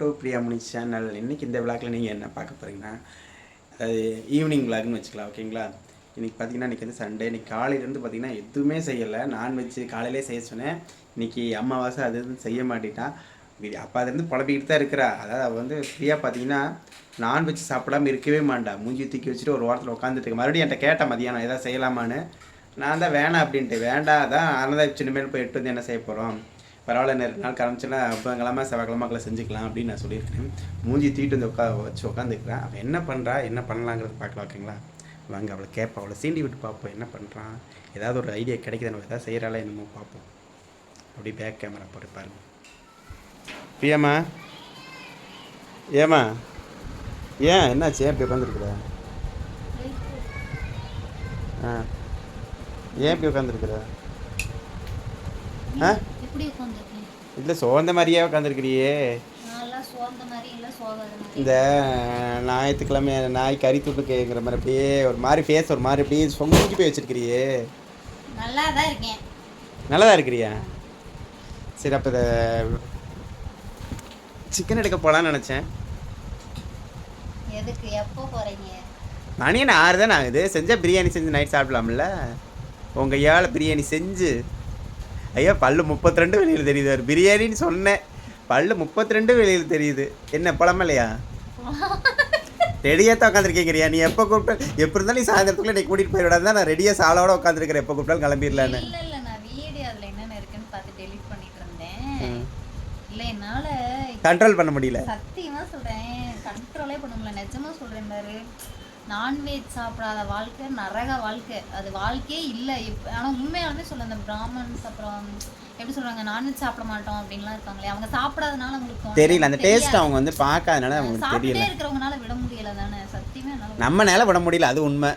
To Priyamani channel இன்றைக்கி இந்த விளாக்கில் நீங்கள் என்ன பார்க்க போகிறீங்கன்னா அது ஈவினிங் விளாக்னு வச்சுக்கலாம் ஓகேங்களா இன்றைக்கி பார்த்தீங்கன்னா இன்றைக்கி வந்து சண்டே இன்றைக்கி காலையிலேருந்து பார்த்தீங்கன்னா எதுவுமே செய்யலை. நான்வெஜ் காலையிலே செய்ய சொன்னேன். இன்றைக்கி அம்மாவாசை அது எதுவும் செய்ய மாட்டேட்டான் அப்போ அதுலேருந்து புலப்பிக்கிட்டு தான் இருக்கிறா. அதாவது அவள் வந்து ஃப்ரீயாக பார்த்தீங்கன்னா நான்வெஜ் சாப்பிடாம இருக்கவே மாட்டா. மூஞ்சி தூக்கி வச்சுட்டு ஒரு வாரத்தில் உட்காந்துட்டு மறுபடியும் என்கிட்ட கேட்டேன் மதியானம் எதாவது செய்யலாமான்னு? நான் தான் வேணாம் அப்படின்ட்டு. வேண்டாம் அதான் அதான் சின்னமேல் போய் எட்டு வந்து என்ன செய்ய போகிறோம் பரவாயில்ல நிறைய நாள் கிளம்பிச்சுன்னா புதன்கிழமை செவ்வாய்க்கிழமைக்குள்ள செஞ்சுக்கலாம் அப்படின்னு நான் சொல்லியிருக்கிறேன். மூஞ்சி தீட்டு வந்து உட்கா வச்சு உட்காந்துக்கிறேன் அவள் என்ன பண்ணுறா என்ன பண்ணலாங்கிறது பார்க்கலாம் ஓகேங்களா? வாங்க அவளை கேட்பா. அவளை சீண்டி விட்டு பார்ப்போம். என்ன பண்ணுறான் ஏதாவது ஒரு ஐடியா கிடைக்குது? நம்ம எதாவது செய்கிறாளா என்னமோ பார்ப்போம். அப்படி பேக் கேமரா போட்டு பாருங்க. பிரியம்மா? ஏம்மா? ஏன்? என்னாச்சு? ஏன் இப்படி உட்காந்துருக்குற ஆ. ஏன் இப்படி உட்காந்துருக்குற ஆ? எப்படி உட்காந்துருக்கேன் இல்லை சோர்ந்த மாதிரியே உட்காந்துருக்கிறியே. நல்லா இந்த ஞாயிற்றுக்கிழமை நாய் கறி துண்டு கேட்குற மாதிரி அப்படியே ஒரு மாதிரி ஃபேஸ் ஒரு மாதிரி அப்படியே சொங்கி போய் வச்சிருக்கிறியே. நல்லா தான் இருக்கேன். நல்லதா இருக்கிறியா? சரி அப்போ இதை சிக்கன் எடுக்க போகலான்னு நினச்சேன். எதுக்கு? எப்போ போகிறீங்க மணி என்ன ஆறு தானே ஆகுது. செஞ்சால் பிரியாணி செஞ்சு நைட் சாப்பிடலாம்ல. உங்கள் கையால் பிரியாணி செஞ்சு ஐயா பல்லு முப்பத்தி ரெண்டு வெளியில் தெரியுது. ஒரு பிரியாணின்னு சொன்னேன். பல்லு முப்பத்தி ரெண்டு வெளியில் தெரியுது. என்ன பழமலையா ரெடியாக தான் உட்காந்துருக்கீங்கறியா நீ எப்போ கூப்பிட்டு எப்படி இருந்தாலும் நீ சாயந்தரத்துக்குள்ள நீ கூட்டிகிட்டு போயிடாது நான் ரெடியாக சாலோட உட்காந்துருக்கிறேன் எப்போ கூப்பிட்டாலும் கிளம்பிடலான்னு. இல்லை இல்லை நான் வீடியோ அதில் என்னென்ன இருக்குன்னு பார்த்து டெலீட் பண்ணிட்டு இருந்தேன். ம். இல்லை என்னால் கண்ட்ரோல் பண்ண முடியல. சத்தியமாக சொல்கிறேன் கண்ட்ரோலே பண்ண முடியல. நிஜமாக சொல்கிறேன் பாரு. நான்வெஜ் சாப்பிடாத வாழ்க்கை நரக வாழ்க்கை அது வாழ்க்கையே இல்லை இப் ஆனால் உண்மையாலுமே சொல்ல இந்த பிராமன்ஸ் அப்புறம் எப்படி சொல்கிறாங்க நான்வெஜ் சாப்பிட மாட்டோம் அப்படின்லாம் இருக்காங்களே அவங்க சாப்பிடாதனால அவங்களுக்கு. தெரியல அந்த. டேஸ்ட் அவங்க வந்து பார்க்காதனால அவங்களுக்கு தெரியல இருக்கிறவங்கனால விட முடியல தானே சத்தியமே என்னால நம்ம நேரம் விட முடியல அது உண்மை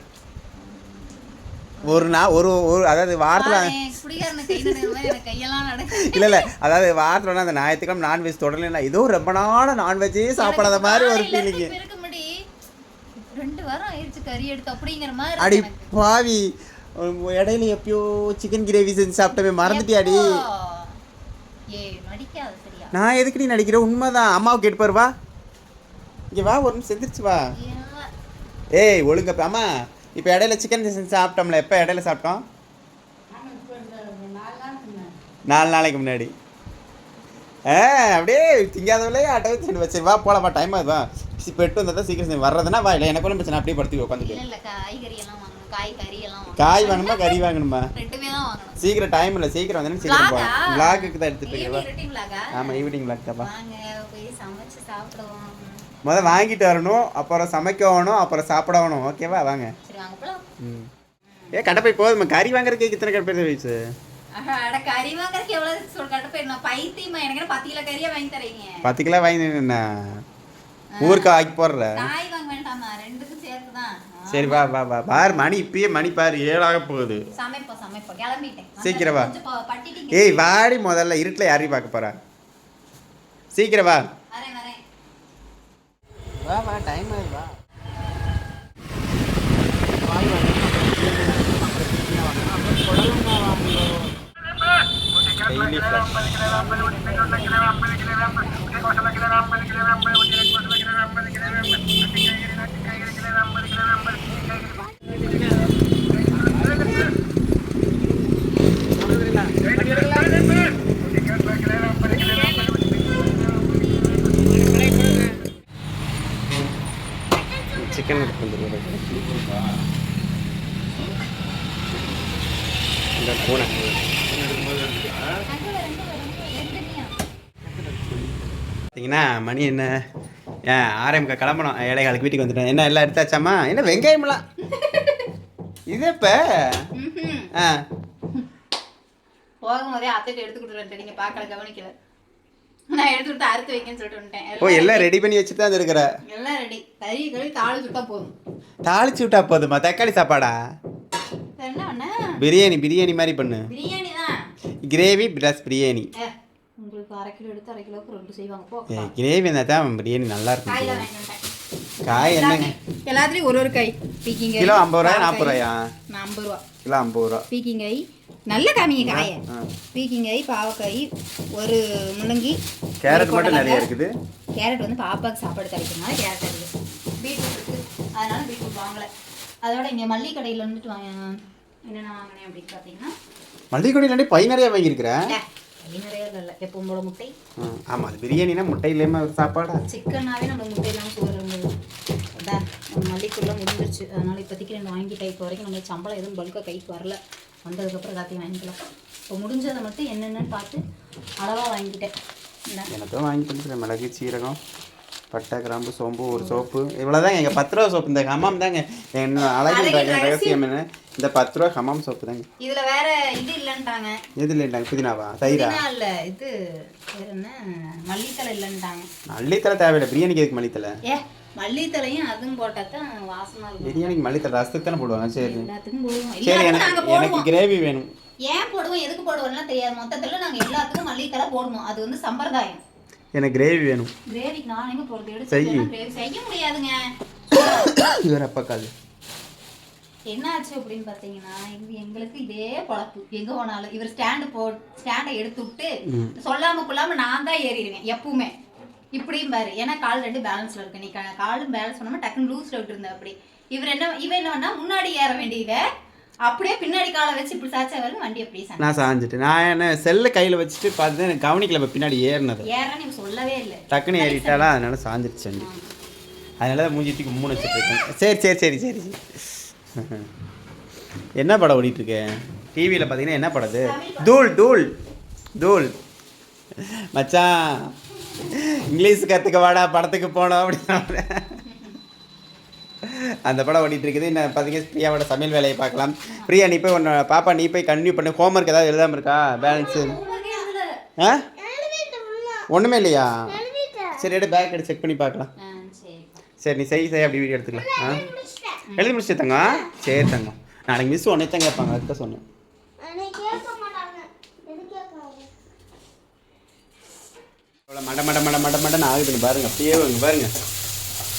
ஒரு நாள் ஒரு ஒரு அதாவது வாரத்தில். இல்லை இல்லை அதாவது வாரத்தில் அந்த ஞாயிற்றுக்கிழமை நான்வெஜ் தொடரல ஏதோ ரொம்ப நாள் நான்வெஜ்ஜே சாப்பிடாத மாதிரி ஒரு ஃபீலிங்கு ரெண்டு வாரம் ஆயிடுச்சு கறி எடுத்து அப்படிங்கிற மாதிரி அடி. பாவி இடையில எப்பயோ சிக்கன் கிரேவி செஞ்சு சாப்பிட்டவே மறந்துட்டியாடி? ஏய், நடிக்காத சரியா? நான் எதுக்கு நீ நடிக்கிற? உண்மைதான். அம்மாவுக்கு கேட்டு வா. இங்கே வா ஒரு நிமிஷம் செஞ்சிருச்சு வா? ஏய் ஒழுங்க இப்ப- அம்மா இப்போ இடையில சிக்கன் செஞ்சு சாப்பிட்டோம்ல எப்போ இடையில சாப்பிட்டோம்? நாலு நாளைக்கு முன்னாடி. ஆ அப்படியே திங்காதவளே ஆட்டோ வச்சு வச்சு வா போலாமா டைம் ஆகுது எட்டு வந்தால் தான் சீக்கிரம் செஞ்சு வர்றதுன்னா வா இல்லை எனக்கு ஒன்றும் பிரச்சனை அப்படியே படுத்து உட்காந்துட்டு. காய், வேணுமா கறி வாங்கணுமா? தான். சீக்கிரம் டைம் இல்லை சீக்கிரம் வந்து சீக்கிரம் போ Vlog-ஆ? விளாக்குக்கு தான் எடுத்துட்டு இருக்கேன்? ஆமாம் ஈவினிங் விளாக் சாப்பிடுவோம். முதல் வாங்கிட்டு வரணும் அப்புறம் சமைக்கணும் அப்புறம் சாப்பிடணும் ஓகேவா வாங்க. ம். ஏ கடை போய் போதுமா? கறி வாங்குறதுக்கு இத்தனை கடை பேர் வயசு கறி வாங்குறதுக்கு எவ்வளவு சொல் பைத்தியமா எனக்கு பத்து கிலோ கறியா வாங்கி தரீங்க? பத்து கிலோ வாங்கி என்ன ஊருக்கு ஆக்கி போடுற? சரி வா வா வா. பார் மணி இப்பயே மணி பாரு ஏழாக போகுது. சீக்கிரம் வா. ஏய் வாடி முதல்ல இருட்டில் யாரையும் பார்க்க போறா. சீக்கிரம் வா. டைம் ஆகுது வா டெய்லி சிக்கன் எடுத்து இந்த பூனை. பார்த்தீங்கன்னா மணி என்ன? ஏன் ஆரம்பிக்க கிளம்பணும். ஏழைகளுக்கு வீட்டுக்கு வந்துட்டேன் என்ன எல்லாம் எடுத்தாச்சாம்மா? என்ன வெங்காயமெல்லாம் இது இப்போ ஆ. போகும்போதே அத்தைட்டு எடுத்து கொடுத்துருவேன் நீங்க பார்க்கல கவனிக்கல. நான் எடுத்து கொடுத்து அறுத்து வைக்கன்னு சொல்லிட்டு வந்துட்டேன். ஓ எல்லாம் ரெடி பண்ணி வச்சு தான் இருக்கிற எல்லாம் ரெடி கறி கறி தாளி சுட்டா போதும். தாளிச்சு விட்டா போதுமா? தக்காளி சாப்பாடா? பிரியாணி பிரியாணி மாதிரி பண்ணு. பிரியாணி தான். Gravy plus biryani. அரை கிலோ எடுத்து அரை கிலோக்கு ரெண்டு செய்வாங்க. கிரேவி இருந்தால் தான் பிரியாணி நல்லா இருக்கும் காய் என்னங்க? எல்லாத்துலயும் ஒரு ஒரு காய். பீக்கிங் கிலோ ஐம்பது ரூபாயா நாற்பது ரூபாயா? ஐம்பது ரூபா. கிலோ ஐம்பது ரூபா. பீக்கிங் காய் நல்ல காமிங்க காய. பீக்கிங்காய் பாவக்காய் ஒரு முள்ளங்கி கேரட் மட்டும் நிறைய. இருக்குது. கேரட் வந்து பாப்பாவுக்கு சாப்பாடு கிடைக்கிறதுனால கேரட் இருக்குது பீட்ரூட் இருக்குது அதனால பீட்ரூட் வாங்கலை. அதோட இங்கே மல்லிகை கடையில் வந்துட்டு வாங்க என்னென்ன வாங்கினேன் அப்படின்னு பார்த்தீங்கன்னா மல்லிகை கடையில் பை நிறைய வாங்கியிருக்கிறேன் எப்பவும் போல முட்டை. ம், ஆமா அது பிரியாணினா முட்டை இல்லாம ஒரு சாப்பாடா? சிக்கன்னாவே நம்ம முட்டை இல்லாமல் சோறு இருந்தது. அதான் நம்ம மல்லிக்குள்ளே முடிஞ்சிருச்சு. அதனால இப்போதைக்கு ரெண்டு வாங்கிட்டேன். இப்போ வரைக்கும் நம்மளுக்கு சம்பளம் எதுவும் பல்காக கைக்கு வரல. வந்ததுக்கப்புறம் எல்லாத்தையும் வாங்கிக்கலாம். இப்போ முடிஞ்சதை மட்டும் என்னென்னு பார்த்து அளவாக வாங்கிக்கிட்டேன் என்ன எனக்கு வாங்கி கொடுத்துருக்கேன் மிளகு சீரகம். பட்டை கிராம்பு சோம்பு ஒரு சோப்பு. இவ்வளோதாங்க எங்கள் பத்து ரூபா சோப்பு. இந்த ஹமாம் தாங்க. என்ன அழகு அழகின் ரகசியம். என்ன? இந்த பத்து ரூபா ஹமாம் சோப்பு தாங்க. இதுல வேற இது இல்லைன்ட்டாங்க. எது இல்லைண்டாங்க புதினாவா? தயிரா? இல்ல. இது என்ன? மல்லித்தலை இல்லைன்ட்டாங்க. மல்லித்தலை தேவையில்லை. பிரியாணிக்கு எதுக்கு மல்லித்தலை ஏ மல்லித்தலையும் அதுவும் போட்டா தான் வாசமா இருக்கும். பிரியாணிக்கு மல்லித்தலை ரசத்துக்கு தானே போடுவாங்க. சரி. எனக்கு கிரேவி வேணும். ஏன் போடுவோம்? எதுக்கு போடுவோம்லாம் தெரியாது. மொத்தத்துல நாங்க எல்லாத்துக்கும் மல்லித்தலை போடுவோம் அது வந்து சம்பிரதாயம். எனக்கு கிரேவி வேணும். கிரேவிக்கு நான் எங்க போறது? எடுத்து செய்யு. முடியாதுங்க. இவர் அப்பா காது என்ன ஆச்சு அப்படின்னு பார்த்தீங்கன்னா இது எங்களுக்கு இதே பொழப்பு. எங்க போனாலும் இவர் ஸ்டாண்டு போ ஸ்டாண்டை எடுத்து விட்டு சொல்லாம கொள்ளாம நான் தான் ஏறிடுவேன் எப்பவுமே. இப்படியும் பாரு ஏன்னா கால் ரெண்டு பேலன்ஸ்ல இருக்கு. நீ காலும் பேலன்ஸ் பண்ணாம டக்குன்னு லூஸ்ல விட்டுருந்த அப்படி. இவர் என்ன இவன் என்ன முன்னாடி ஏற வேண்டியத அப்படியே பின்னாடி காலை வச்சு இப்படி சாச்சா வரும் வண்டி அப்படியே நான் சாஞ்சிட்டு நான் என்ன செல்லை கையில் வச்சுட்டு பார்த்து எனக்கு கவனிக்கல இப்ப பின்னாடி ஏறினது. இவன் சொல்லவே இல்லை. டக்குன்னு ஏறிட்டாலா அதனால சாஞ்சிருச்சு வண்டி. அதனால தான் மூஞ்சி தூக்கி மூணு வச்சுட்டு சரி சரி சரி சரி சரி. என்ன படம் ஓடிட்டு இருக்கு? டிவியில் பார்த்தீங்கன்னா என்ன படம் அது? தூள் தூள் தூள். மச்சான் இங்கிலீஷ் கற்றுக்க வாடா படத்துக்கு போனோம் அப்படின்னு. அந்த படம் ஓடிட்டு இருக்குது என்ன பார்த்தீங்கன்னா பிரியாவோட சமையல் வேலையை பார்க்கலாம். பிரியா நீ போய் உன்னை பாப்பா நீ போய் கண்டினியூ பண்ணு. ஹோம்ஒர்க் ஏதாவது எழுதாம இருக்கா? பேலன்ஸு ஆ? ஒன்றுமே இல்லையா? சரி எடு பேக் எடுத்து செக் பண்ணி பார்க்கலாம். சரி. சரி நீ செய் செய் அப்படி வீடியோ எடுத்துக்கலாம். ஆ? எழுதி முடிச்சு தங்க சரி தங்கம். நாளைக்கு மிஸ் ஒன்னே தான் கேட்பாங்க அதுக்கு சொன்னேன். மட மட மட மட மடன்னு ஆகுதுங்க. பாருங்க அப்படியே பாருங்க.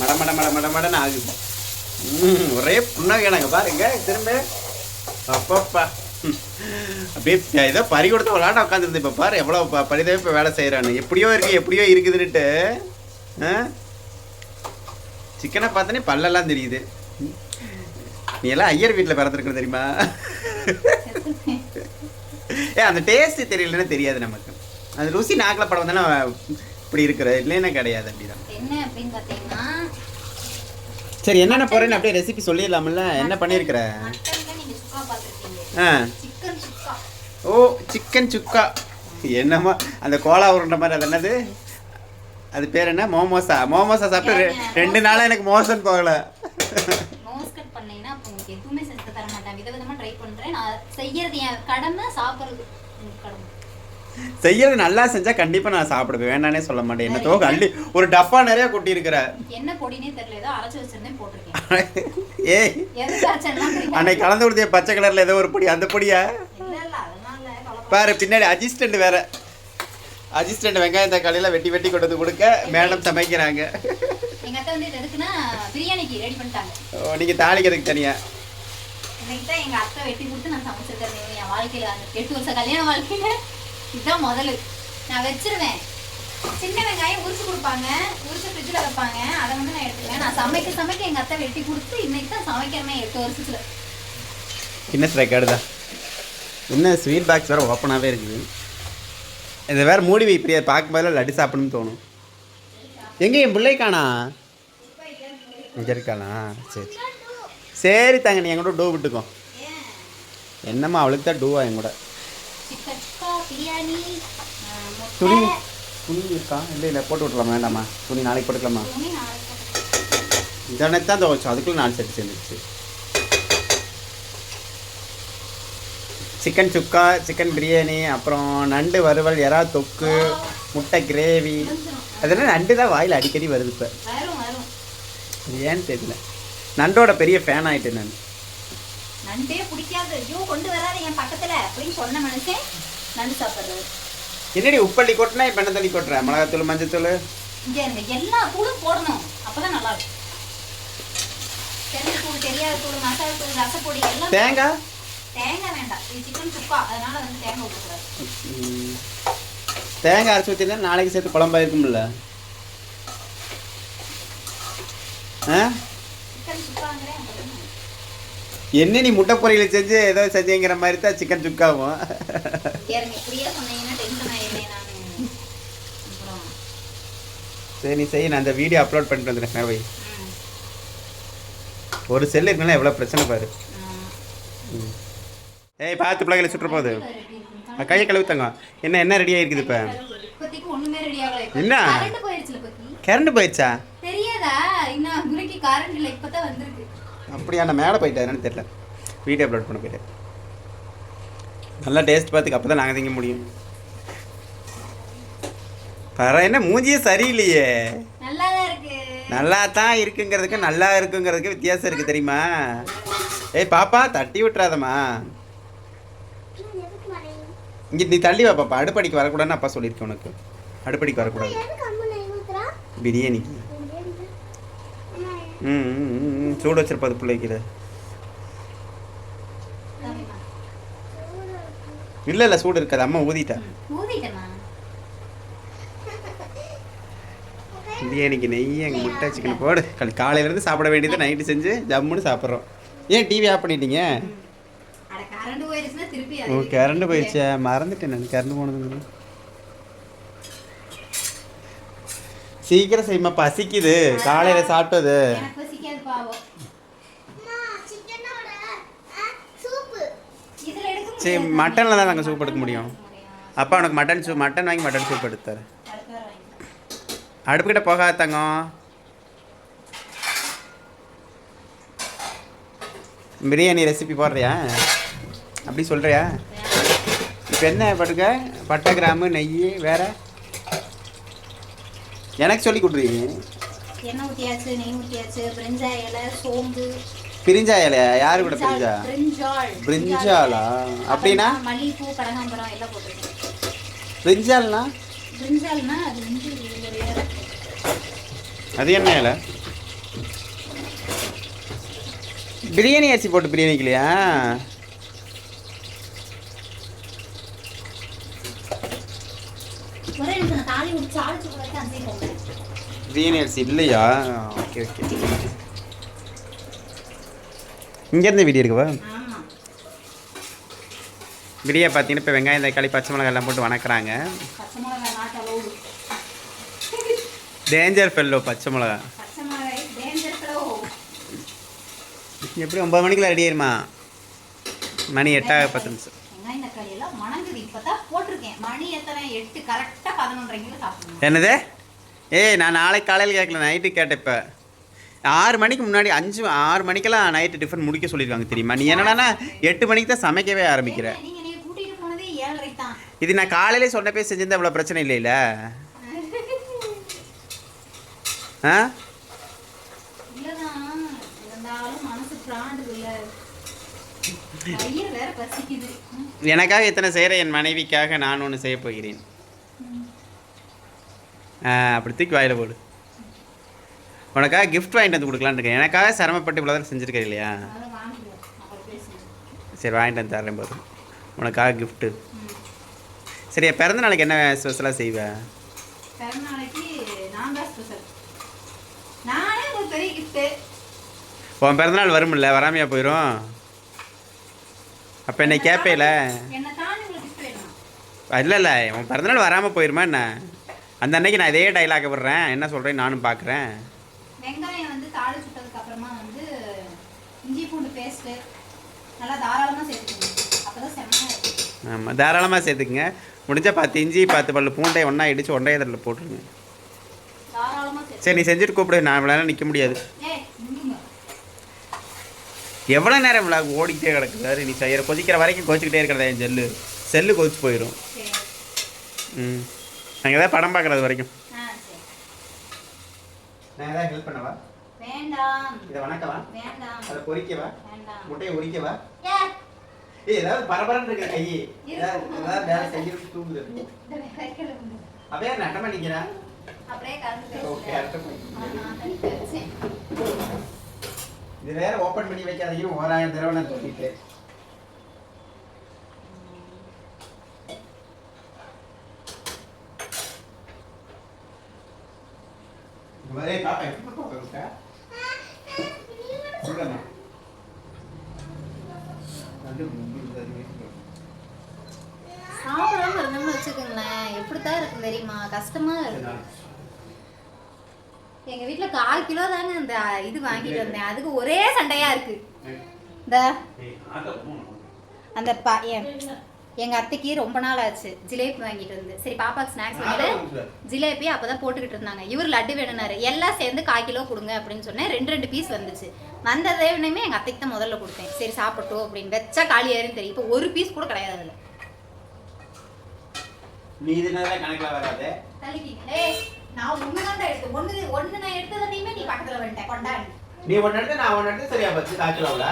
மட மட மட மட மடன்னு ஆகுது. ஒரே புண்ணாக எனக்கு பாருங்க திரும்ப. அப்பப்பா. அப்படியே ஏதோ பறி கொடுத்து விளாட உட்காந்துருந்து இப்போ பாரு எவ்வளோ ப பரிதவே இப்போ வேலை செய்கிறானு எப்படியோ இருக்கு எப்படியோ இருக்குதுன்னுட்டு சிக்கனை பார்த்தனே பல்லெல்லாம் தெரியுது. நீ எல்லாம் ஐயர் வீட்டில் பிறந்திருக்கணும் தெரியுமா? ஏ அந்த டேஸ்ட்டு தெரியலன்னு தெரியாது நமக்கு. அந்த ருசி நாக்கில் படம் தானே இப்படி இருக்கிற இல்லைன்னா கிடையாது அப்படிதான். என்ன அப்படின்னு சரி என்னென்ன போறேன்னு அப்படியே ரெசிபி சொல்லிடலாம்ல. என்ன பண்ணியிருக்கிற ஆ. ஓ சிக்கன் சுக்கா. என்னம்மா அந்த கோலா உருண்ட மாதிரி அது என்னது? அது பேர் என்ன? மோமோஸா மோமோஸா சாப்பிட்டு ரெண்டு நாளாக எனக்கு மோசன் போகல. எதுவுமே செஞ்சு தர மாட்டேன் விதவிதமா ட்ரை பண்றேன். நான் செய்யறது என் கடமை சாப்பிட்றது கடமை. செய்யறது நல்லா செஞ்சா கண்டிப்பா நான் சாப்பிடுவேன். வேணானே சொல்ல மாட்டேன். என்ன தோக அள்ளி ஒரு டப்பா நிறைய கொட்டி இருக்கிற என்ன பொடினே தெரியல. ஏதோ அரைச்சு வச்சிருந்தேன் போட்டிருக்கேன். ஏய் அன்னைக்கு கலந்து கொடுத்திய பச்சை கலர்ல ஏதோ ஒரு பொடி அந்த பொடியா? பாரு பின்னாடி அசிஸ்டன்ட் வேற. அசிஸ்டன்ட் வெங்காயம் தக்காளியெல்லாம் வெட்டி வெட்டி கொண்டு வந்து கொடுக்க மேடம் சமைக்கிறாங்க. எங்க அத்தை வந்து இது எதுக்குன்னா பிரியாணிக்கு ரெடி பண்ணிட்டாங்க. ஓ, நீங்க தாளிக்கிறதுக்கு தனியா? இன்னைக்கு தான் எங்க அத்தை வெட்டி கொடுத்து நான் சமைச்சிருக்கேன் என் வாழ்க்கையில அந்த எட்டு வருஷம் கல்யாண வாழ்க்கையில. இதுதான் முதல்ல நான் வச்சிருவேன். சின்ன வெங்காயம் உரிச்சு கொடுப்பாங்க. உரிச்சு ஃப்ரிட்ஜில் வைப்பாங்க. அதை வந்து நான் எடுத்துக்குவேன். நான் சமைக்க சமைக்க எங்க அத்தை வெட்டி கொடுத்து இன்னைக்கு தான் சமைக்கிறேன் எட்டு வருஷத்துல. கின்னஸ் ரெக்கார்டு தான் என்ன ஸ்வீட் பாக்ஸ் வேறு ஓப்பனாகவே இருக்குது. இதை வேறு மூடி வை பிரியா பார்க்கும்போது லட்டு சாப்பிடணும்னு தோணும். எங்கே என் பிள்ளை காணா இங்கே இருக்காளா? சரி. சரி தாங்க நீ என் கூட டூ விட்டுக்கோ. என்னம்மா அவளுக்கு தான் டூவா என் கூட. சிக்கன் சுக்கா பிரியாணி ஆஹ், துணி துணி இருக்கா? இல்லை இல்லை போட்டு விட்றலாம் வேண்டாமா? துணி நாளைக்கு போட்டுக்கலாமா? இந்த தான் துவைச்சோம் அதுக்குள்ளே நாலு செட்டு சேர்ந்துச்சு சிக்கன் சுக்கா சிக்கன் பிரியாணி அப்புறம் நண்டு வறுவல் எறா தொக்கு முட்டை கிரேவி. அதெல்லாம் நண்டு தான் வாயில் அடிக்கடி வருது இப்போ. ஏன்னு தெரியல. நண்டோட பெரிய ஃபேன் ஆயிட்டேன் நான். நண்டே பிடிக்காது. ஐயோ கொண்டு வராது என் பக்கத்துல அப்படின்னு சொன்ன மனுஷன் நண்டு சாப்பிட்றது என்னடி உப்பள்ளி கொட்டினா இப்போ என்ன தள்ளி கொட்டுறேன் மிளகாத்தூள் மஞ்சத்தூள்? இங்க இருங்க. எல்லா தூளும் போடணும். அப்பதான் நல்லா இருக்கும் தெரிஞ்ச தூள் தெரியாத தூள் மசாலா தூள் ரசப்பொடி எல்லாம் தேங்காய் தேங்காய் வேண்டாம். இது சிக்கன் சுக்கா. அதனால வந்து தேங்காய் ஊற்றக்கூடாது. தேங்காய் அரைச்சி வச்சிருந்தா நாளைக்கு சேர்த்து குழம்பா இருக்கும்ல. ஆ சிக்கன் சுக்காங்கிறேன். என்ன நீ முட்டை பொரியல் செஞ்சு ஏதோ செஞ்சேங்கிற மாதிரி தான் சிக்கன் சுக்காவும் சரி நீ செய் நான் அந்த வீடியோ அப்லோட் பண்ணிட்டு வந்துடுறேன் வை ம், ஒரு செல்லு இருக்குன்னா எவ்வளோ பிரச்சனை பாரு. ஏய் பார்த்து பிள்ளைகளை சுற்ற போகுது. கையை கழுவுத்தாங்க. என்ன என்ன ரெடி ஆயிருக்குது இப்போ? என்ன? கரண்ட் போயிடுச்சா தெரியாதா? இன்னும் கரண்ட் இல்ல இப்பதான் வந்திருக்கு. அப்படியா நான் மேலே போயிட்டேன். என்னன்னு தெரியல. வீடியோ அப்லோட் பண்ண போயிட்டேன். நல்லா டேஸ்ட் பார்த்துக்கு அப்போ தான் நாங்கள் திங்க முடியும். பர என்ன மூஞ்சியே சரியில்லையே. நல்லா தான் இருக்குங்கிறதுக்கு நல்லா இருக்குங்கிறதுக்கு வித்தியாசம் இருக்குது தெரியுமா? ஏய் பாப்பா தட்டி விட்டுறாதம்மா. இங்கே நீ தள்ளி வா பாப்பா. அடுப்படிக்கு வரக்கூடாதுன்னு அப்பா சொல்லியிருக்கேன் உனக்கு. அடுப்படிக்கு வரக்கூடாது. பிரியாணிக்கு. ம் சூடு வச்சிருப்பா அது பிள்ளைக்கு இல்லை இல்லை சூடு இருக்காது. அம்மா ஊதிட்டா. பிரியாணிக்கு நெய் எங்கள் முட்டை சிக்கன் போடு. கல் காலையிலேருந்து சாப்பிட வேண்டியது நைட்டு செஞ்சு ஜம்முன்னு சாப்பிட்றோம். ஏன் டிவி ஆஃப் பண்ணிட்டீங்க? ஓ கரண்ட் போயிடுச்சா மறந்துட்டேன் நான். கரண்ட் போனது சீக்கிரம் செய்யுமா பசிக்குது. காலையில் சாப்பிட்டது. எனக்கு பசிக்காது பாவம். இதுல எடுக்க சரி. மட்டனில் தான் நாங்கள் சூப் எடுக்க முடியும்? அப்பா உனக்கு மட்டன் சூப் மட்டன் வாங்கி மட்டன் சூப் எடுத்தாரு. அடுப்புக்கிட்ட போகாத தங்கம். பிரியாணி ரெசிபி போடுறியா? அப்படி சொல்கிறியா இப்போ என்ன படுக்க? பட்டை கிராம்பு நெய் வேற? எனக்கு சொல்லி கொடுறீங்க எண்ணெய் ஊற்றியாச்சு நெய் ஊற்றியாச்சு பிரிஞ்சா இலை சோம்பு. பிரிஞ்சா இலையா? யாரு கூட பிரிஞ்சா? பிரிஞ்சால். பிரிஞ்சாலா? அப்படின்னா? மல்லிகைப்பூ கடகாம்பரம் எல்லாம் போட்டுருக்கேன். பிரிஞ்சால்னா? பிரிஞ்சால்னா அது இலை. அது என்ன இலை? பிரியாணி அரிசி போட்டு பிரியாணிக்கலையா? ஒரே நிமிஷம் நான் தாலி முடிச்சு ஆடிச்சு கூட அஞ்சே போங்க அரிசி இல்லையா? ஓகே ஓகே இங்கேருந்து வீடியோ இருக்குவா பிரியா பார்த்தீங்கன்னா இப்போ வெங்காயம் தக்காளி பச்சை மிளகாய் எல்லாம் போட்டு வணக்குறாங்க. டேஞ்சர் ஃபெல்லோ பச்சை மிளகா எப்படி ஒம்பது மணிக்குள்ள ரெடி ஆயிருமா? மணி எட்டாக பத்து நிமிஷம். என்னது? ஏய் நான் நாளைக்கு காலையில் கேட்கல நைட்டு கேட்டேன் இப்போ. ஆறு மணிக்கு முன்னாடி அஞ்சு ஆறு மணிக்கெல்லாம் நைட்டு டிஃபன் முடிக்க சொல்லியிருக்காங்க தெரியுமா? நீ என்னடானா எட்டு மணிக்கு தான் சமைக்கவே ஆரம்பிக்கிற. நீங்க நீங்க கூட்டிட்டு போனதே ஏழரை தான். இது நான் காலையிலே சொன்னப்பே செஞ்சிருந்தா இவ்வளோ பிரச்சனை இல்லைல்ல ஆ. எனக்காக இத்தனை செய்கிற என் மனைவிக்காக நான் ஒன்று செய்ய போகிறேன். அப்படி தூக்கி வாயில் போடு. உனக்காக gift வாங்கிட்டு வந்து கொடுக்கலான்னு இருக்கேன். எனக்காக சிரமப்பட்டு இவ்வளோ தான் செஞ்சுருக்கேன் இல்லையா? சரி வாங்கிட்டு வந்து தரேன் போதும் உனக்காக கிஃப்ட்டு. சரி என் பிறந்த நாளைக்கு என்ன ஸ்பெஷலாக செய்வேன் உன் பிறந்தநாள் வரும்ல வராமையா போயிடும் அப்போ என்னை கேட்பேல கிஃப்ட் இல்லை இல்லை உன் பிறந்தநாள் வராமல் போயிருமா என்ன? அந்த அன்னைக்கு நான் இதே டைலாக விடுறேன். என்ன சொல்கிறேன் நானும் பார்க்குறேன் வெங்காயம் வந்து தாளி சுட்டதுக்கு அப்புறமா வந்து இஞ்சி பூண்டு பேஸ்ட்டு நல்லா தாராளமாக சேர்த்துக்கணும் அப்பதான் செம்மையாக இருக்கும். ஆமாம் தாராளமாக சேர்த்துக்குங்க. முடிஞ்சா பத்து இஞ்சி பத்து பல்லு பூண்டை ஒன்றா இடித்து ஒன்றே இதில் போட்டுருங்க சரி நீ செஞ்சுட்டு கூப்பிடு. நான் இவ்வளோ நேரம் நிற்க முடியாது. எவ்வளோ நேரம் இவ்வளோ ஓடிக்கிட்டே கிடக்குது நீ செய்கிற கொதிக்கிற வரைக்கும் கொதிச்சுக்கிட்டே இருக்கிறதா என் செல்லு? செல்லு கொதிச்சு போயிடும் ம். நாங்கள் ஏதாவது படம் பார்க்குறது வரைக்கும். ஆ சரி. நான் ஏதாவது ஹெல்ப் பண்ணவா? வேண்டாம். இதை வணக்கவா? வேண்டாம். அதை பொறிக்கவா? வேண்டாம். முட்டையை உரிக்கவா? ஏய் ஏதாவது பரபரன்னு இருக்கிற கை ஏதாவது வேலை செய்யறது தூங்குது. அப்படியே நட்டம் பண்ணிக்கிறேன் அப்படியே ஓகே நான் இது வேற ஓப்பன் பண்ணி வைக்காதீங்கன்னு ஓராயிரம் தடவை நான் சொல்லிட்டேன் வரே பாப்பா எப்படி பாப்பா சொல்லுங்க. சாப்பிடாம இருந்தோம்னு வச்சுக்கோங்களேன். எப்படித்தான் இருக்கும் தெரியுமா? கஷ்டமா இருக்கு எங்க வீட்ல கால் கிலோ தாங்க அந்த இது வாங்கிட்டு வந்தேன். அதுக்கு ஒரே சண்டையா இருக்கு. இந்த அந்த பா என்- எங்க அத்தைக்கு ரொம்ப நாள் ஆச்சு. ஜிலேபி வாங்கிட்டு வந்து. சரி பாப்பாக்கு ஸ்நாக்ஸ் வாங்கிட்டு ஜிலேபி அப்பதான் போட்டுக்கிட்டு இருந்தாங்க. இவர் லட்டு வேணும்னாரு. எல்லாம் சேர்ந்து கால் கிலோ கொடுங்க அப்படின்னு சொன்னேன். ரெண்டு ரெண்டு பீஸ் வந்துச்சு. வந்ததே வேணுமே எங்க அத்தைக்கு தான் முதல்ல கொடுத்தேன். சரி சாப்பிட்டோம் அப்படின்னு. வச்சா காலி ஆயிருன்னு தெரியும். இப்போ ஒரு பீஸ் கூட கிடையாது அதுல. நீ இது நல்லா கணக்கில் வராது. நான் ஒண்ணுதான்டா எடுத்தேன். ஒண்ணு ஒண்ணு நான் எடுத்ததையுமே நீ பக்கத்துல வந்துட்ட. கொண்டாடு. நீ ஒன்று எடுத்து நான் ஒன்று எடுத்து சரியா பச்சு. அடாடாடாடாடா.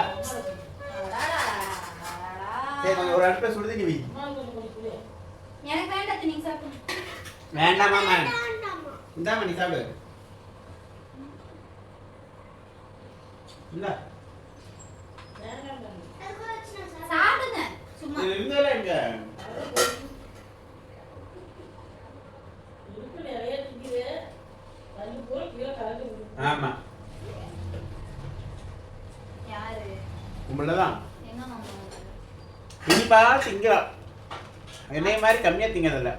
சரி கொஞ்சம் ஒரு அடுப்பில் சுடுது நீ வை எனக்கு வேண்டாம் நீங்க சாப்பிடுங்க வேண்டாமா மேம் இந்தாம்மா நீ சாப்பிடு இந்தா சாப்பிடுங்க சும்மா ஆமா யாரு உங்களதான் எங்க மாமா இனிப்பா திங்கிறோம் என்னைய மாதிரி கம்மியா திங்கிறதில்ல.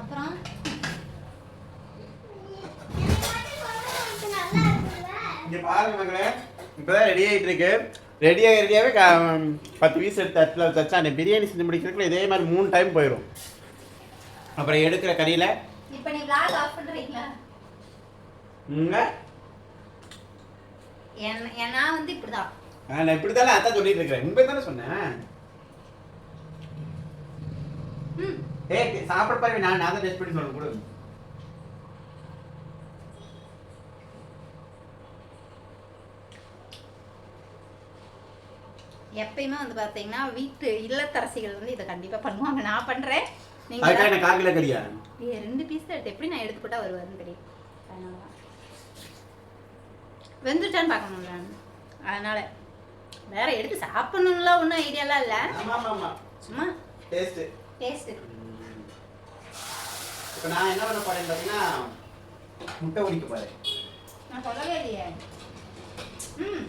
அப்புறம்? இங்க பாருங்க மகளே. இப்பதான் ரெடி ஆயிட்டு இருக்கு ரெடியாக ரெடியாகவே கா பத்து பீஸ் எடுத்து தட்டில் வச்சா அந்த பிரியாணி செஞ்சு முடிக்கிறதுக்குள்ள இதே மாதிரி மூணு டைம் போயிடும் அப்புறம் எடுக்கிற கறியில்? இப்ப நீ vlog ஆஃப் பண்றீங்களா இங்க? என் என் நான் வந்து இப்படிதான். நான் இப்படி தானே அதான் சொல்லிட்டு இருக்கிறேன். உண்மை தானே சொன்னேன் ஏய் சாப்பிட பாருங்க நான் நான் தான் டெஸ்ட் பண்ணி சொல்றேன் கொடு. எப்பயுமே வந்து பாத்தீங்கன்னா வீட்டு இல்லத்தரசிகள் வந்து இதை கண்டிப்பா பண்ணுவாங்க. நான் பண்றேன். நீங்க அதுக்காக என்ன கால் கிலோ கறியா ரெண்டு பீஸ் எடுத்து எப்படி நான் எடுத்து போட்டா வருவாருன்னு தெரியும் வெந்துட்டான்னு பார்க்கணும்ல. அதனால. வேற எடுத்து சாப்பிடணும்லாம் ஒன்றும் ஐடியாலாம் இல்லை. ஆமா ஆமா ஆமா சும்மா டேஸ்ட் டேஸ்ட் இப்போ நான் என்ன பண்ண போறேன்னு பார்த்தீங்கன்னா முட்டை உரிக்க போறேன். நான் சொல்லவே இல்லையே. ம்.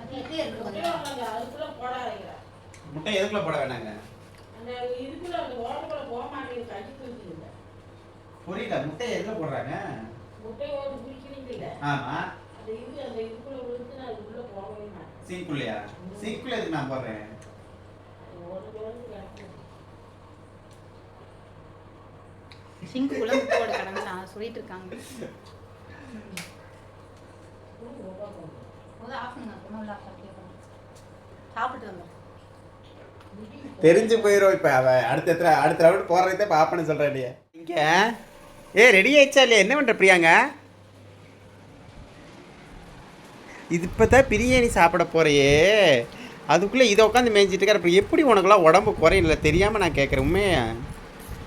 அது எது இருக்கு கொஞ்சம். முட்டை எதுக்குள்ள போட வேணாங்க? புரியல முட்டை எதுல போடுறாங்க? ஆமா. சீக்குள்ளையா சீக்குள்ள எதுக்கு நான் போடுறேன்? சிங்குக்குள்ள கடந்து சொல்லிட்டு இருக்காங்க. சாப்பிட்டு வந்தோம் தெரிஞ்சு போயிடும் இப்போ அவ அடுத்த எத்தனை அடுத்த ரவுண்ட் போடுறதே பாப்பேன்னு சொல்கிறேன் இல்லையா இங்கே ஏ ரெடி ஆயிடுச்சா இல்லையா? என்ன பண்ணுற பிரியாங்க? இது இப்போ தான் பிரியாணி சாப்பிட போறியே. அதுக்குள்ளே இதை உட்காந்து மேய்ஞ்சிட்டு இருக்காரு இப்போ எப்படி உனக்குலாம் உடம்பு குறையில தெரியாமல் நான் கேட்குறேன் உண்மையா?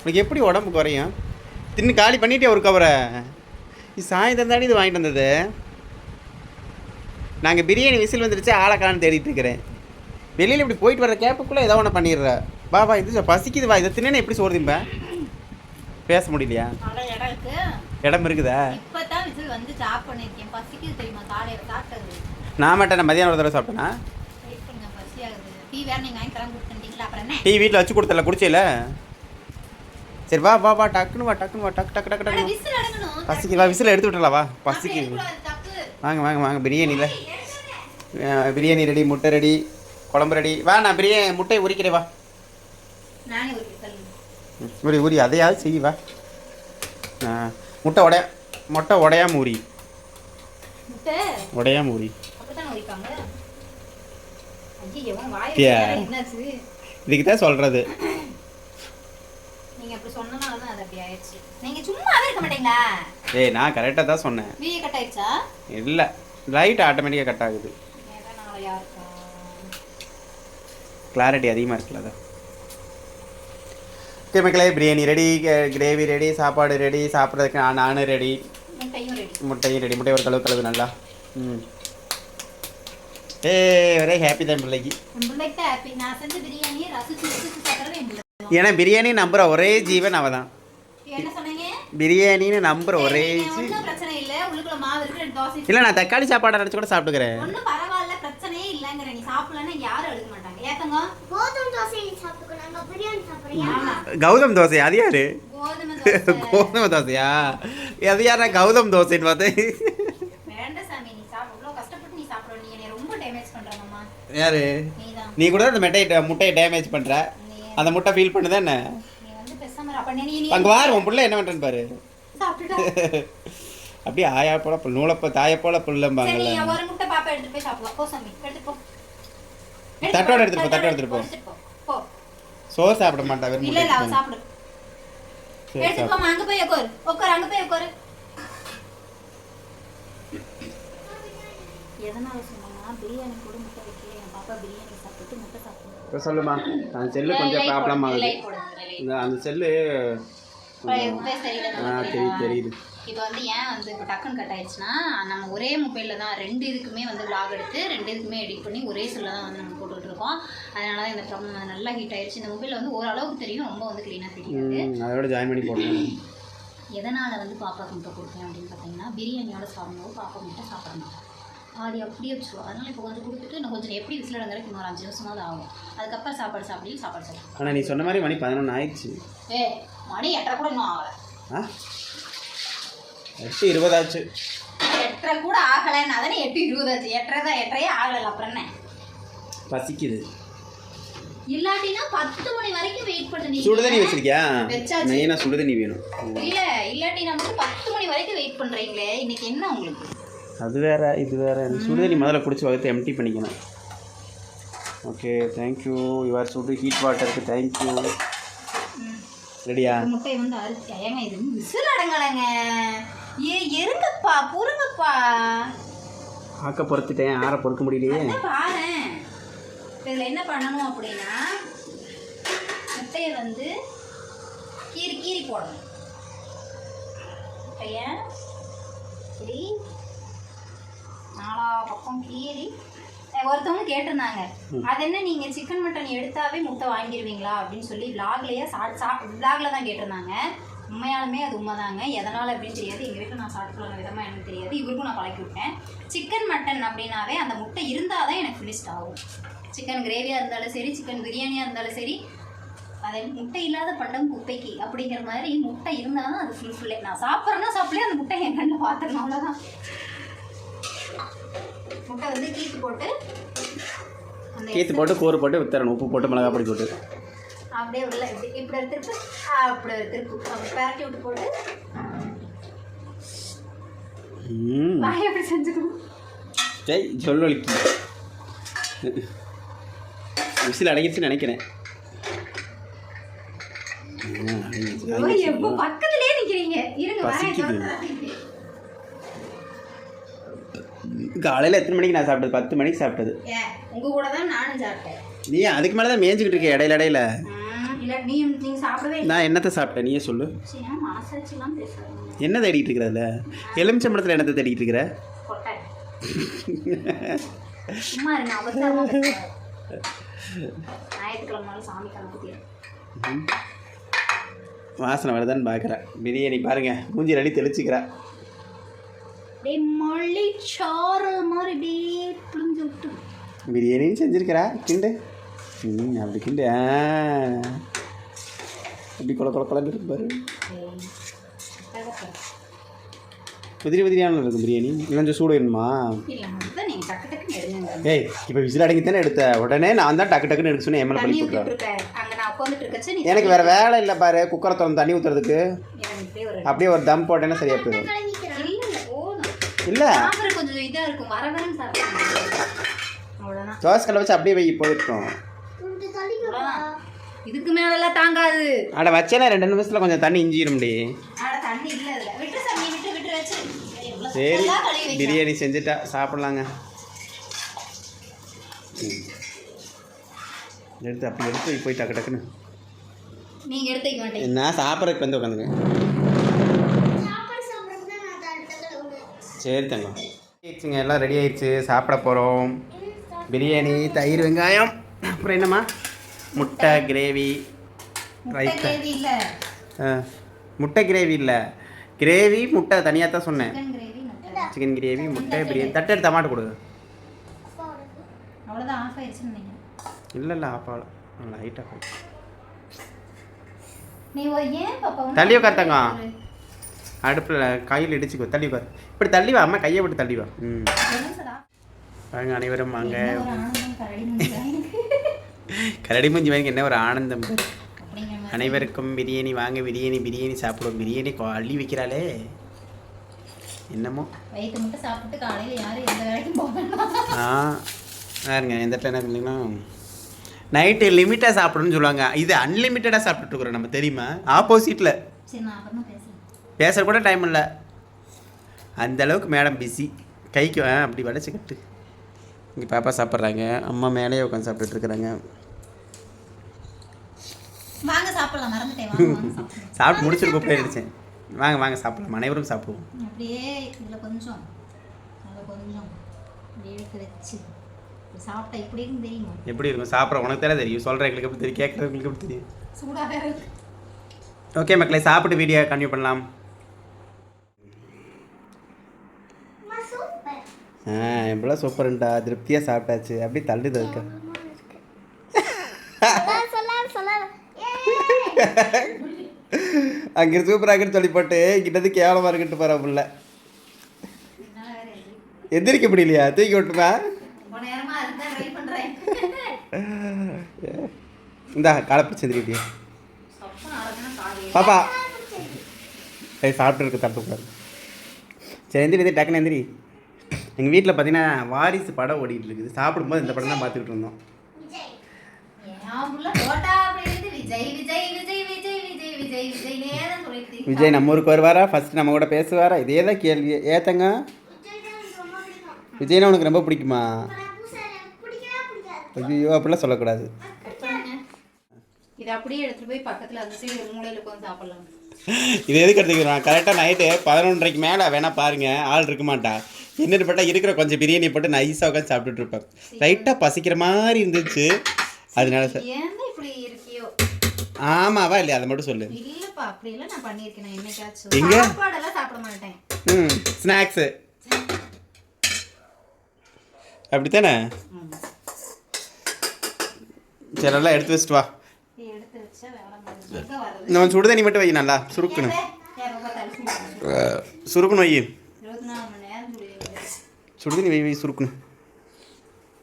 உனக்கு எப்படி உடம்பு குறையும்? தின்னு காலி பண்ணிட்டே ஒரு கவரை? சாயந்தரம் தாண்டி இது வாங்கிட்டு வந்தது? நாங்கள் பிரியாணி விசில் வந்துருச்சு ஆளக்கான்னு தேடிட்டு இருக்கிறேன். வெளியில் இப்படி போயிட்டு வர கேப்புக்குள்ளே ஏதோ ஒன்று பண்ணிடுற. வா வா இது பசிக்குது வா இதை தின்னு எப்படி சோறு பேச முடியலையா? இடம் இருக்குதா? நான் மட்டும் நான் மதியானம் ஒரு தடவை சாப்பிட்டேனா? வெயிட் பண்ணுங்க பசி ஆகுது. டீ வீட்டில் வச்சு கொடுத்தல குடிச்சேல? சரி வா வா வா டக்குன்னு வா டக்குன்னு வா டக்கு டக்கு டக்கு டக்கு பசிக்கு வா விசில் எடுத்து விட்டலாம் வா பசிக்கு. வாங்க வாங்க வாங்க பிரியாணியில். பிரியாணி ரெடி முட்டை ரெடி குழம்பு ரெடி. வா நான் பிரியாணி முட்டையை உரிக்கிறேன் வா. உரி உரி அதையாவது செய் வா. முட்டை உடைய முட்டை உடையாம உரி. முட்டை? உடையாம உரி. இதுக்கு தான் சொல்கிறது நீங்க அப்படி சொன்னனால தான் அது அப்படி ஆயிடுச்சு. நீங்க சும்மாவே இருக்க மாட்டீங்களா? ஏய் நான் கரெக்டாக தான் சொன்னேன். வீடியோ கட் ஆயிடுச்சா? இல்லை லைட் ஆட்டோமேட்டிக்காக கட் ஆகுது. கிளாரிட்டி அதிகமாக இருக்குல்ல அதான். ஓகே மக்களே பிரியாணி ரெடி கிரேவி ரெடி சாப்பாடு ரெடி சாப்பிட்றதுக்கு நான் நானும் ரெடி முட்டையும் ரெடி முட்டையும் ரெடி முட்டை ஒரு கழுவு கழுவு நல்லா. ம். ஏ ஒரே ஹாப்பி தான் பிள்ளைக்கு ஏன்னா பிரியாணி நம்புற ஒரே ஜீவன் அவ தான் பிரியாணின்னு நம்புற ஒரே இல்லை உள்ளுக்குள்ள மாவு இருக்கு ரெண்டு தோசை இல்லை நான் தக்காளி சாப்பாடு நினச்சி கூட சாப்பிட்டுக்கிறேன் கோதுமை தோசை அது யாரு கோதுமை தோசை கோதுமை தோசையா அது யாரா கௌதம் தோசைன்னு பார்த்தேன் வேண்டாம் சாமி நீ சாப்பிட இவ்வளோ கஷ்டப்பட்டு நீ சாப்பிட நீ என்னை ரொம்ப டேமேஜ் பண்றாங்கம்மா யாரு? நீ கூட அந்த முட்டையை முட்டையை டேமேஜ் பண்ற. அந்த முட்டை ஃபீல் பண்ணுதா என்ன? அங்க வாரு உன் புள்ள என்ன பண்றேன்னு பாரு. அப்படியே ஆயா போல புல் நூலப்ப தாய போல சரி புல்லம்பாங்கல்ல நீ ஒரு முட்டை பாப்பா எடுத்துட்டு போய் சாப்பிடலாம் போ சாமி எடுத்து போ. தட்டோட எடுத்துட்டு போ, தட்டோட எடுத்துட்டு போ. போ. போ. சோறு சாப்பிட மாட்டா வெறும் இல்ல இல்ல சாப்பிடு. எடுத்து. போமா அங்க போய் உட்காரு உட்காரு அங்க போய் உட்காரு எதனால சொன்னா பிரியாணி கூட முட்டை வைக்கல என் பாப்பா பிரியாணி சாப்பிட்டு முட்டை சாப்பிட்டு இப்ப சொல்லுமா அந்த செல்லு கொஞ்சம் ப்ராப்ளம் ஆகுது. இந்த அந்த செல்லு தெரியுது தெரியுது. இப்போ வந்து ஏன் வந்து இப்போ டக்குன்னு கட் ஆயிடுச்சுன்னா நம்ம ஒரே மொபைலில் தான் ரெண்டு இதுக்குமே வந்து vlog எடுத்து ரெண்டு இதுக்குமே எடிட் பண்ணி ஒரே செல்லில் தான் வந்து நம்ம போட்டுட்டு இருக்கோம். அதனால தான் இந்த ப்ராப்ளம் நல்லா ஹீட் ஆயிடுச்சு. இந்த மொபைலில் வந்து ஓரளவுக்கு தெரியும் ரொம்ப வந்து க்ளீனாக தெரியாது அதோட ஜாயின் பண்ணி போடணும் எதனால் வந்து பாப்பாக்கு முட்டை கொடுத்தேன் அப்படின்னு பார்த்தீங்கன்னா பிரியாணியோட சாப்பிடும்போது பாப்பா முட்டை சாப்பிட மாட்டான் பாதி அப்படியே வச்சுருவோம். அதனால் இப்போ கொஞ்சம் கொடுத்துட்டு இன்னும் கொஞ்சம் எப்படி விசில் வரைக்கும் இன்னொரு அஞ்சு நிமிஷமாவது ஆகும். அதுக்கப்புறம் சாப்பாடு சாப்பிடி சாப்பாடு சாப்பிடும் ஆனா நீ சொன்ன மாதிரி மணி பதினொன்று ஆயிடுச்சு. ஏ மணி எட்டரை கூட இன்னும் ஆகலை. ஆ? எட்டு இருபதாச்சு எட்டரை கூட ஆகலைன்னு அதானே எட்டு இருபதாச்சு எட்டரை தான் எட்டரையே ஆகலை. அப்புறம் என்ன? பசிக்குது. இல்லாட்டினா பத்து மணி வரைக்கும் வெயிட் பண்ணுறீங்க சுடுதண்ணி வச்சிருக்கியா? வச்சாச்சு. மெயினா சுடுதண்ணி வேணும். இல்ல இல்லாட்டி நம்ம வந்து பத்து மணி வரைக்கும் வெயிட் பண்றீங்களே. இன்னைக்கு என்ன உங்களுக்கு? அது வேற இது வேற. சுடுதண்ணி முதல்ல குடிச்சு வகுத்து எம்டி பண்ணிக்கணும். ஓகே தேங்க்யூ யுவர் சுடு ஹீட் வாட்டருக்கு தேங்க்யூ ரெடியா இந்த முட்டையை வந்து அரிசி. ஏங்க இது விசில் அடங்கலைங்க. ஏ எருங்கப்பா பொறுங்கப்பா ஆக்க பொறுத்துட்டேன். ஆற பொறுக்க முடியலையே. பாரேன் இதில் என்ன பண்ணணும் அப்படின்னா முட்டையை வந்து கீறி கீறி போடணும். முட்டைய சரி. நாலா பக்கம் கீறி ஒருத்தவங்க கேட்டிருந்தாங்க. அது என்ன நீங்கள் சிக்கன் மட்டன் எடுத்தாவே முட்டை வாங்கிடுவீங்களா அப்படின்னு சொல்லி விலாக்லேயே சா சா விலாகில் தான் கேட்டிருந்தாங்க. உண்மையாலுமே அது உண்மைதாங்க. எதனால் அப்படின்னு தெரியாது. எங்கள் வீட்டில் நான் சாப்பிட்டு விதமாக எனக்கு தெரியாது. இவருக்கும் நான் பழக்கி விட்டேன். சிக்கன் மட்டன் அப்படின்னாவே அந்த முட்டை இருந்தால் தான் எனக்கு ஃபினிஷ்ட் ஆகும். சிக்கன் கிரேவியாக இருந்தாலும் சரி சிக்கன் பிரியாணியாக இருந்தாலும் சரி அது முட்டை இல்லாத பண்டம் குப்பைக்கு அப்படிங்கிற மாதிரி முட்டை இருந்தால் தான் அது ஃபுல்ஃபில்லே நான் சாப்பிட்றேன்னா சாப்பிடலே அந்த முட்டை என் கண்ணில் பார்த்துடணும். அவ்வளோதான் முட்டை வந்து கீத்து போட்டு கீத்து போட்டு கூறு போட்டு வித்தரணும். உப்பு போட்டு மிளகா பொடி போட்டு. அப்படியே உள்ள இப்படி இப்படி திருப்பு அப்படி திருப்பு. பரட்டி விட்டு போட்டு. வாயை எப்படி செஞ்சுக்கணும்? சரி சொல்லொலிக்கு விசில் அடங்கிடுச்சுன்னு நினைக்கிறேன். எப்போ பக்கத்துலயே நிக்கிறீங்க? இருங்க. காலையில் எத்தனை மணிக்கு நான் சாப்பிட்டது? பத்து மணிக்கு சாப்பிட்டது. ஏன் உங்க கூட தான் நானும் சாப்பிட்டேன். நீ அதுக்கு மேலே தான் மேய்ஞ்சிக்கிட்டு இருக்க இடையில இடையில. நான் என்னத்தை சாப்பிட்டேன்? நீயே சொல்லு. என்ன தேடிட்டு இருக்கிறதுல எலுமிச்சம்பழத்தில் என்னத்தை தேடிட்டு இருக்கிற? வாசனை வருதான்னு பார்க்குறேன் பிரியாணி பாருங்க. மூஞ்சி ரெடி தெளிச்சுக்கிறா. அப்படியே மல்லி சாரல் மாதிரி அப்படியே புளிஞ்சு விட்டு. பிரியாணின்னு செஞ்சுருக்கிறா. கிண்டு. ம் அப்படி கிண்டு. ஆ. அப்படி கொல கொல கொலன்னு இருக்கு பாரு. உதிரி உதிரியான இருக்கும் பிரியாணி. கொஞ்சம் சூடு வேணுமா? ஏய் இப்போ விசில் அடங்கி தானே எடுத்த? உடனே நான் தான் டக்கு டக்குன்னு எடுக்க சொன்னேன் எம்எல் பண்ணி நீ எனக்கு வேற வேலை இல்லை பாரு குக்கரை திறந்து தண்ணி ஊற்றுறதுக்கு அப்படியே ஒரு தம் போட்டேன்னா சரியா போயிடும் இல்லை. கொஞ்சம் இதாக இருக்கும். வர வரன்னு சாப்பிடுங்க அவ்வளோதான் தோசை கல்லை வச்சு அப்படியே வை போயிட்டோம் உன்கிட்ட தள்ளிக்கப்பா இதுக்கு மேலெல்லாம் தாங்காது. அட வச்சேன்னா ரெண்டு நிமிஷத்தில் கொஞ்சம் தண்ணி இஞ்சிடும்டி ஆட தண்ணி இல்லை விட்டு சாமி விட்டு விட்டு வச்சு. சரி. பிரியாணி செஞ்சுட்டா சாப்பிட்லாங்க. எடுத்து அப்படி எடுத்து போய் டக்கு டக்குன்னு. நீங்க எடுத்து வைக்க மாட்டீங்க. நான் சாப்பிட்றதுக்கு வந்து உட்காந்துங்க சாப்பாடு சாப்பிட்றது தான் நான் தடுத்தது உண்டு சரி தங்கம் ஆயிடுச்சுங்க எல்லாம் ரெடி ஆயிடுச்சு. சாப்பிட போகிறோம் பிரியாணி தயிர் வெங்காயம். அப்புறம் என்னம்மா? முட்டை கிரேவி ரைத்தா முட்டை கிரேவி இல்லை. கிரேவி முட்டை தனியாக தான் சொன்னேன். சிக்கன் கிரேவி முட்டை பிரியாணி. தட்டு எடுத்து டமாட்டோ கொடு. அப்பா உனக்கு அவ்வளோதான் ஆஃப் ஆயிடுச்சுன்னு நினைக்கிறேன். இல்லை இல்லை நீ ஒரு ஏன் பாப்பா உனக்கு தள்ளி உட்கார் தங்கம். அடுப்பில் கையில் இடிச்சுக்கோ தள்ளி வா இப்படி தள்ளி வா அம்மா கையை விட்டு தள்ளி வா. ம்? வாங்க அனைவரும் வாங்க. என்ன ஒரு ஆனந்தம் கரடி மூஞ்சி வாங்கி என்ன ஒரு ஆனந்தம். அனைவருக்கும் பிரியாணி வாங்க பிரியாணி பிரியாணி சாப்பிடுவோம். பிரியாணி கொ- அள்ளி வைக்கிறாளே. என்னமோ? வயிற்று மட்டும் சாப்பிட்டு காலையில யாரும் எந்த வேலைக்கும் போக வேண்டாம் ஆ பாருங்க இந்த இடத்துல என்ன இருந்தீங்கன்னா நைட்டு லிமிட்டாக சாப்பிடணும்னு சொல்லுவாங்க. இது அன்லிமிட்டடாக சாப்பிட்டுட்டு இருக்கிறோம் நம்ம தெரியுமா? ஆப்போசிட்டில் பேச கூட டைம் இல்லை. அந்த அளவுக்கு மேடம் பிஸி கைக்கு அப்படி வளைச்சு கட்டு. இங்கே பாப்பா சாப்பிட்றாங்க. அம்மா மேலேயே உட்காந்து சாப்பிட்டுட்டு இருக்கிறாங்க. வாங்க சாப்பிடலாம். மறந்துட்டேன். சாப்பிட்டு முடிச்சுட்டு கூப்பிட்டு அடிச்சேன். வாங்க வாங்க சாப்பிடலாம். அனைவரும் சாப்பிடுவோம். அப்படியே இதில் கொஞ்சம். அதில் கொஞ்சம். இப்படி எடுத்து வச்சு. இப்படி சாப்பிட்டா இப்படி இருக்குன்னு தெரியுமா? எப்படி இருக்கும்? சாப்பிட்ற உனக்கு தானே தெரியும். சொல்கிற எங்களுக்கு எப்படி தெரியும்? கேட்குறவங்களுக்கு எப்படி தெரியும்? சூடாக ஓகே மக்களே சாப்பிட்டு வீடியோ கன்டினியூ பண்ணலாம் அம்மா சூப்பர் ஆ எவ்வளோ சூப்பர்ண்டா திருப்தியாக சாப்பிட்டாச்சு. அப்படி தள்ளுது தவிர்க்க அங்கே சூப்பராக இருக்குன்னு சொல்லி போட்டு கிட்டது கேவலமாக இருக்குன்ட்டு போகிற புள்ள. எந்திரிக்க முடியலையா? தூக்கி விட்டுமா இந்தா காலை பிடிச்சி எந்திரிக்கிட்டியா. பாப்பா. சரி சாப்பிட்டு இருக்கு தப்பு சரி எந்திரி எந்திரி டக்குன்னு எந்திரி. எங்கள் வீட்டில் பார்த்தீங்கன்னா வாரிசு படம் ஓடிட்டு இருக்குது. சாப்பிடும்போது இந்த படம் தான் பார்த்துக்கிட்டு இருந்தோம். விஜய் நம்ம ஊருக்கு வருவாரா? ஃபர்ஸ்ட் நம்ம கூட பேசுவாரா? இதே தான் கேள்வி ஏத்தங்க விஜய்னா உனக்கு ரொம்ப பிடிக்குமா? ஐயோ அப்படிலாம் சொல்லக்கூடாது. இதை அப்படியே எடுத்துட்டு போய் பக்கத்துல அந்த சைடு ஒரு மூலையில உட்காந்து சாப்பிடலாம். இது எதுக்கு எடுத்துக்கிறோம்? கரெக்டாக நைட்டு பதினொன்றரைக்கு மேலே வேணா பாருங்க. ஆள் இருக்க மாட்டா. என்னென்னு பட்டா இருக்கிற கொஞ்சம் பிரியாணி போட்டு நைஸாக உட்காந்து சாப்பிட்டுட்டு இருப்பேன் லைட்டாக பசிக்கிற மாதிரி இருந்துச்சு. அதனால சார். ஆமாவா இல்லையா அதை மட்டும் சொல்லு. இல்லப்பா அப்படி நான் நான் எங்க? என்னைக்காச்சும் சாப்பாடெல்லாம் சாப்பிட மாட்டேன். ம் ஸ்நாக்ஸு. அப்படித்தானே? சரி நல்லா எடுத்து வச்சுட்டு வா. இதை எடுத்து வச்சா வேலை முடிஞ்சு. எங்க வர்றது? நம்ம சுடு தண்ணி மட்டும் வை நல்லா சுருக்கணும்? சுருக்கணும் வை இருபத்தி நாலு மணி நேரம் சுடுது. சுடு தண்ணி வை வை சுருக்கணும்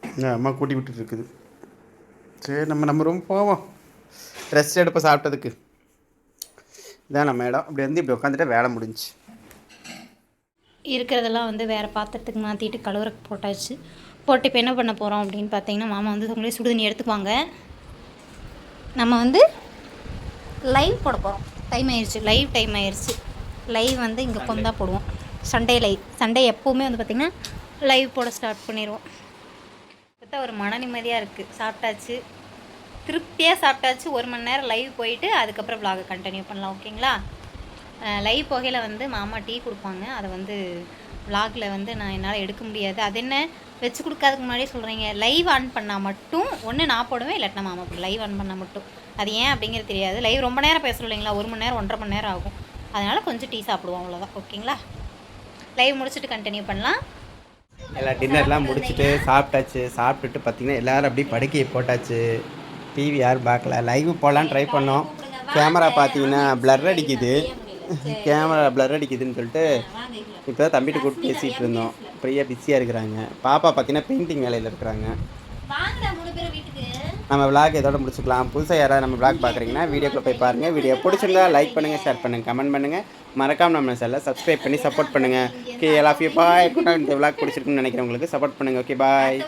என்ன அம்மா கூட்டி விட்டுட்டு இருக்குது. சரி நம்ம நம்ம ரொம்ப போவோம். ரெஸ்ட் எடுப்ப சாப்பிட்டதுக்கு. இதான் நம்ம இடம். இப்படி வந்து இப்படி உட்காந்துட்டு வேலை முடிஞ்சுச்சு. இருக்கிறதெல்லாம் வந்து வேறு பாத்திரத்துக்கு மாற்றிட்டு கழுவுறக்கு போட்டாச்சு. போட்டு இப்போ என்ன பண்ண போகிறோம் அப்படின்னு பார்த்தீங்கன்னா மாமா வந்து அவங்களே சுடுதண்ணி எடுத்துக்குவாங்க. நம்ம வந்து லைவ் போட போகிறோம் டைம் ஆயிடுச்சு லைவ் டைம் ஆயிடுச்சு லைவ் வந்து இங்கே கொண்டா போடுவோம். சண்டே லைவ் சண்டே எப்போவுமே வந்து பார்த்திங்கன்னா லைவ் போட ஸ்டார்ட் பண்ணிடுவோம் பார்த்தா ஒரு மன நிம்மதியாக இருக்குது சாப்பிட்டாச்சு. திருப்தியாக சாப்பிட்டாச்சு. ஒரு மணி நேரம் லைவ் போயிட்டு அதுக்கப்புறம் விலாகை கண்டினியூ பண்ணலாம் ஓகேங்களா? லைவ் போகையில் வந்து மாமா டீ கொடுப்பாங்க. அதை வந்து விலாகில் வந்து நான் என்னால் எடுக்க முடியாது. அது என்ன? வச்சு கொடுக்காதுக்கு முன்னாடியே சொல்கிறீங்க லைவ் ஆன் பண்ணால் மட்டும் ஒன்று நான் போடுவேன் இல்லாட்டினா மாமா லைவ் ஆன் பண்ணால் மட்டும். அது ஏன் அப்படிங்கிறது தெரியாது. லைவ் ரொம்ப நேரம் பேசுகிறோம் இல்லைங்களா? ஒரு மணி நேரம் ஒன்றரை மணி நேரம் ஆகும். அதனால் கொஞ்சம் டீ சாப்பிடுவோம் அவ்வளோதான் ஓகேங்களா? லைவ் முடிச்சுட்டு கண்டினியூ பண்ணலாம். எல்லாம் டின்னர்லாம் முடிச்சுட்டு சாப்பிட்டாச்சு. சாப்பிட்டுட்டு பார்த்தீங்கன்னா எல்லாரும் அப்படியே படுக்கையை போட்டாச்சு. டிவி யாரும் பார்க்கல. லைவ் போகலான்னு ட்ரை பண்ணோம். கேமரா பார்த்தீங்கன்னா பிளர் அடிக்குது. கேமரா பிளர் அடிக்குதுன்னு சொல்லிட்டு இப்போ தான் தம்பிட்டு கூப்பிட்டு பேசிகிட்டு இருந்தோம். ஃப்ரீயாக பிஸியாக இருக்கிறாங்க. பாப்பா பார்த்தீங்கன்னா பெயிண்டிங் வேலையில் இருக்கிறாங்க வாங்கடா மூணு பேர் வீட்டுக்கு நம்ம விளாக் இதோட முடிச்சுக்கலாம். புதுசாக யாராவது நம்ம விளாக் பார்க்குறீங்கன்னா வீடியோக்குள்ள போய் பாருங்கள் வீடியோ பிடிச்சிருந்தா லைக் பண்ணுங்கள் ஷேர் பண்ணுங்கள் கமெண்ட் பண்ணுங்கள் மறக்காமல் நம்ம சேனலை சப்ஸ்கிரைப் பண்ணி சப்போர்ட் பண்ணுங்கள் ஓகே எல்லா ஃபியூ பாய் கூட இந்த விளாக் பிடிச்சிருக்குன்னு நினைக்கிறவங்களுக்கு சப்போர்ட் பண்ணுங்கள் ஓகே பாய்